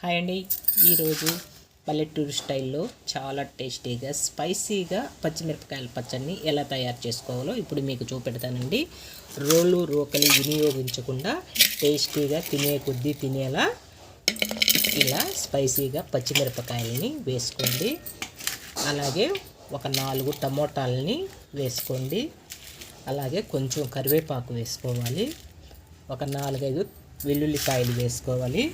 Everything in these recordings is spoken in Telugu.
హాయ్ అండి. ఈరోజు పల్లెటూరు స్టైల్లో చాలా టేస్టీగా స్పైసీగా పచ్చిమిరపకాయల పచ్చడిని ఎలా తయారు చేసుకోవాలో ఇప్పుడు మీకు చూపెడతానండి. రోలు రోకలి వినియోగించకుండా టేస్టీగా తినే కొద్దీ తినేలా ఇలా స్పైసీగా పచ్చిమిరపకాయలని వేసుకోండి. అలాగే ఒక నాలుగు టమోటాలని వేసుకోండి. అలాగే కొంచెం కరివేపాకు వేసుకోవాలి. ఒక నాలుగైదు వెల్లుల్లిపాయలు వేసుకోవాలి.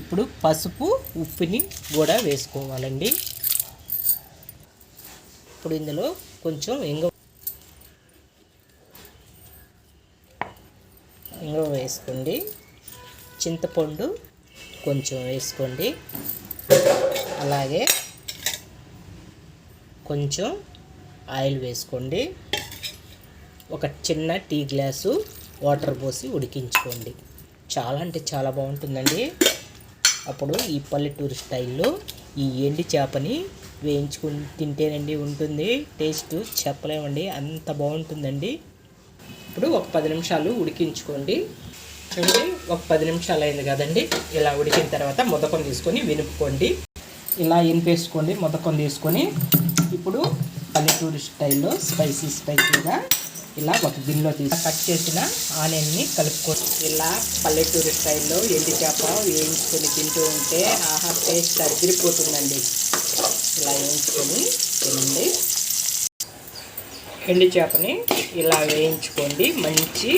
ఇప్పుడు పసుపు ఉప్పుని కూడా వేసుకోవాలండి. ఇప్పుడు ఇందులో కొంచెం ఇంగ ఇంగ వేసుకోండి. చింతపండు కొంచెం వేసుకోండి. అలాగే కొంచెం ఆయిల్ వేసుకోండి. ఒక చిన్న టీ గ్లాసు వాటర్ పోసి ఉడికించుకోండి. చాలా అంటే చాలా బాగుంటుందండి. అప్పుడు ఈ పల్లెటూరు స్టైల్లో ఈ ఎండి చేపని వేయించుకుని తింటేనండి ఉంటుంది. టేస్ట్ చెప్పలేమండి. అంత బాగుంటుందండి. ఇప్పుడు ఒక పది నిమిషాలు ఉడికించుకోండి. చూడండి ఒక పది నిమిషాలు అయింది కదండి. ఇలా ఉడికిన తర్వాత మొదకం తీసుకొని వినుపుకోండి. ఇలా ఇనిపేసుకోండి మొదకం తీసుకొని. ఇప్పుడు పల్లెటూరు స్టైల్లో స్పైసీ స్పైసీగా ఇలా ఒక గిన్నెలో తీసి కట్ చేసిన ఆనియన్ని కలుపుకొని ఇలా పల్లెటూరు స్టైల్లో ఎండి చేప వేయించుకొని తింటూ ఉంటే ఆహా టేస్ట్ అదిరిపోతుందండి. ఇలా వేయించుకొని తినండి. ఎండి చేపని ఇలా వేయించుకోండి. మంచి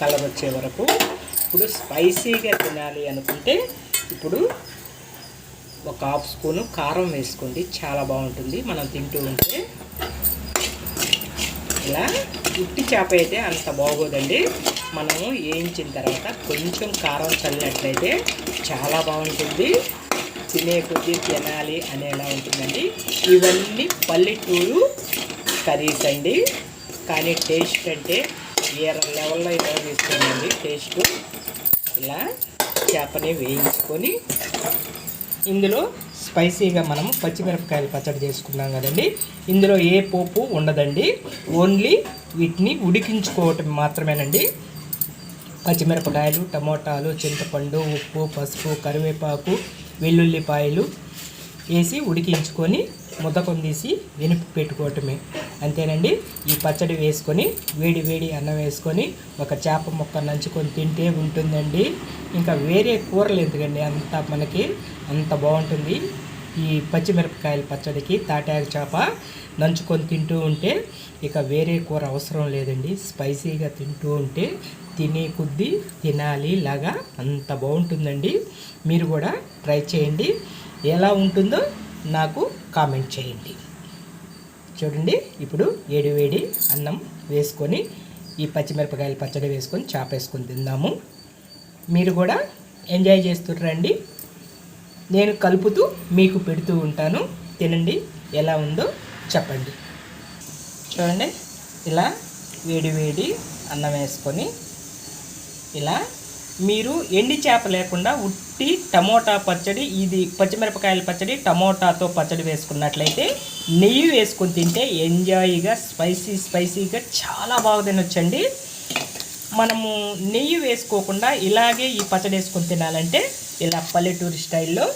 కలర్ వచ్చే వరకు ఇప్పుడు స్పైసీగా తినాలి అనుకుంటే ఇప్పుడు ఒక హాఫ్ స్పూను కారం వేసుకోండి. చాలా బాగుంటుంది. మనం తింటూ ఉంటే ఇలా ఉట్టి చేప అయితే అంత బాగోదండి. మనము వేయించిన తర్వాత కొంచెం కారం చల్లినట్లయితే చాలా బాగుంటుంది. తినే కొద్దీ తినాలి అనేలా ఉంటుందండి. ఇవన్నీ పల్లెటూరు కర్రీస్ అండి. కానీ టేస్ట్ అంటే వేరే లెవెల్లో ఇలా తీసుకోండి. టేస్ట్ ఇలా చేపని వేయించుకొని ఇందులో స్పైసీగా మనము పచ్చిమిరపకాయలు పచ్చడి చేసుకున్నాం కదండి. ఇందులో ఏ పోపు ఉండదండి. ఓన్లీ వీటిని ఉడికించుకోవటం మాత్రమేనండి. పచ్చిమిరపకాయలు టమోటాలు చింతపండు ఉప్పు పసుపు కరివేపాకు వెల్లుల్లిపాయలు వేసి ఉడికించుకొని ముద్దకం తీసి వెనుపు పెట్టుకోవటమే. అంతేనండి. ఈ పచ్చడి వేసుకొని వేడి వేడి అన్నం వేసుకొని ఒక చేప ముక్క నంచుకొని తింటే ఉంటుందండి. ఇంకా వేరే కూరలు ఎందుకండి? అంత మనకి అంత బాగుంటుంది. ఈ పచ్చిమిరపకాయల పచ్చడికి తాటాకు చేప నంచుకొని తింటూ ఉంటే ఇక వేరే కూర అవసరం లేదండి. స్పైసీగా తింటూ ఉంటే తినే కొద్దీ తినాలి లాగా అంత బాగుంటుందండి. మీరు కూడా ట్రై చేయండి. ఎలా ఉంటుందో నాకు కామెంట్ చేయండి. చూడండి. ఇప్పుడు వేడి వేడి అన్నం వేసుకొని ఈ పచ్చిమిరపకాయల పచ్చడి వేసుకొని చేపేసుకొని తిందాము. మీరు కూడా ఎంజాయ్ చేస్తుంటారండి నేను కలుపుతూ మీకు పెడుతూ ఉంటాను. తినండి. ఎలా ఉందో చెప్పండి. చూడండి. ఇలా వేడి వేడి అన్నం వేసుకొని ఇలా మీరు ఎండి చేప లేకుండా ఉట్టి టమోటా పచ్చడి ఇది పచ్చిమిరపకాయల పచ్చడి టమోటాతో పచ్చడి వేసుకున్నట్లయితే నెయ్యి వేసుకొని తింటే ఎంజాయ్గా స్పైసీ స్పైసీగా చాలా బాగా తినొచ్చండి. మనము నెయ్యి వేసుకోకుండా ఇలాగే ఈ పచ్చడి వేసుకొని తినాలంటే ఇలా పల్లెటూరు స్టైల్లో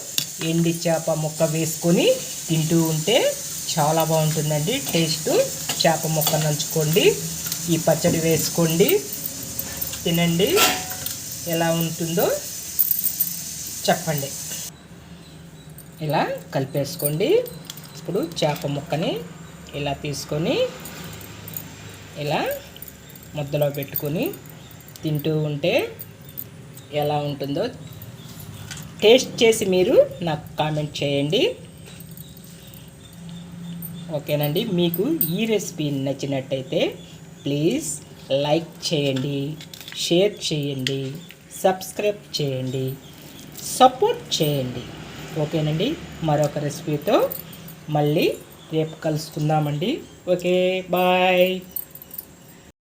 ఎండి చేప ముక్క వేసుకొని తింటూ ఉంటే చాలా బాగుంటుందండి. టేస్ట్ చేప ముక్క నంచుకోండి ఈ పచ్చడి వేసుకోండి తినండి. ఎలా ఉంటుందో చెప్పండి. ఇలా కలిపేసుకోండి. ఇప్పుడు చేప ముక్కని ఇలా తీసుకొని ఇలా ముద్దలో పెట్టుకొని తింటూ ఉంటే ఎలా ఉంటుందో టేస్ట్ చేసి మీరు నాకు కామెంట్ చేయండి. ఓకేనండి. మీకు ఈ రెసిపీ నచ్చినట్టయితే ప్లీజ్ లైక్ చేయండి షేర్ చేయండి. సబ్స్క్రైబ్ చేయండి. సపోర్ట్ చేయండి. ఓకేనండి? మరొక రెసిపీతో మళ్ళీ రేపు కలుసుకుందామండి. Okay bye.